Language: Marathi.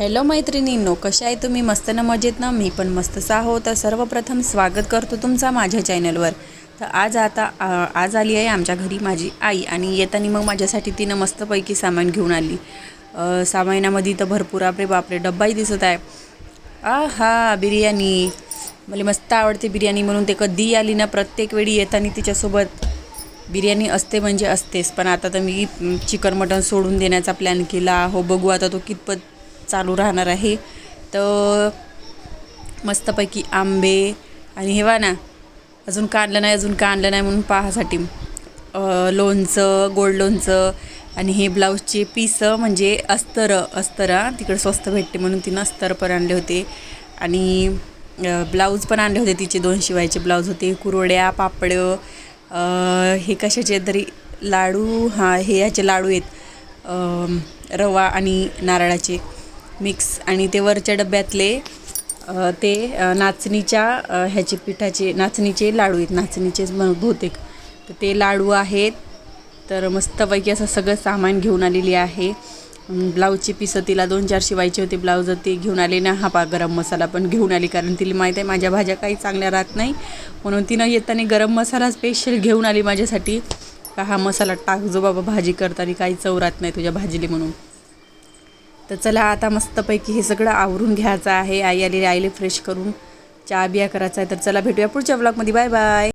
हॅलो मैत्रिणींनो कशा आहे तुम्ही? मस्त न मजेत ना? मी पण मस्त आहो तर सर्वप्रथम स्वागत करतो तुमचा माझ्या चॅनलवर. तर आज आता आज आली आहे आमच्या घरी माझी आई आणि येताना मग माझ्यासाठी तिनं मस्तपैकी सामान घेऊन आली. सामानामध्ये तर भरपूर आपले बापरे डब्बाही दिसत आहे. आ हा बिर्याणी. मला मस्त आवडते बिर्याणी म्हणून ते कधी आली ना प्रत्येक वेळी येताना तिच्यासोबत बिर्याणी असते म्हणजे असतेच. पण आता तर मी चिकन मटन सोडून देण्याचा प्लॅन केला. हो बघू आता तो कितपत चालू राहणार आहे. तर मस्तपैकी आंबे आणि हेवा ना अजून का आणलं नाही अजून का आणलं नाही म्हणून पाहासाठी लोणचं गोल्ड लोणचं आणि हे ब्लाऊजचे पीस म्हणजे अस्तर अस्तरा तिकडे स्वस्त भेटते म्हणून तिनं अस्तर पण आणले होते. आणि ब्लाऊज पण आणले होते तिचे दोन शिवायचे ब्लाऊज होते कुरवड्या पापड हे कशाचे तरी लाडू हां हे याचे लाडू आहेत रवा आणि नारळाचे. मिक्स आणि ते वरच्या डब्यातले ते नाचणीच्या ह्याचे पिठाचे नाचणीचे लाडू आहेत नाचणीचेच म- बहुतेक. तर ते लाडू आहेत. तर मस्तपैकी असं सगळं सामान घेऊन आलेली आहे. ब्लाऊजची पिसं तिला दोन चार शिवायचे होते ब्लाऊज ते घेऊन आले ना हा पा गरम मसाला पण घेऊन आली कारण तिला माहीत आहे माझ्या भाज्या काही चांगल्या राहत नाही. म्हणून तिनं येताना गरम मसाला स्पेशल घेऊन आली माझ्यासाठी. का हा मसाला टाक जो बाबा भाजी करताना काही चव राहत नाही तुझ्या भाजीली म्हणून. तर चला आता मस्तपैकी हे सगळं आवरून घ्यायचं आहे. आई आलेली आईले फ्रेश करून चहा बिया करायचा आहे. तर चला भेटूया पुढच्या ब्लॉगमध्ये बाय बाय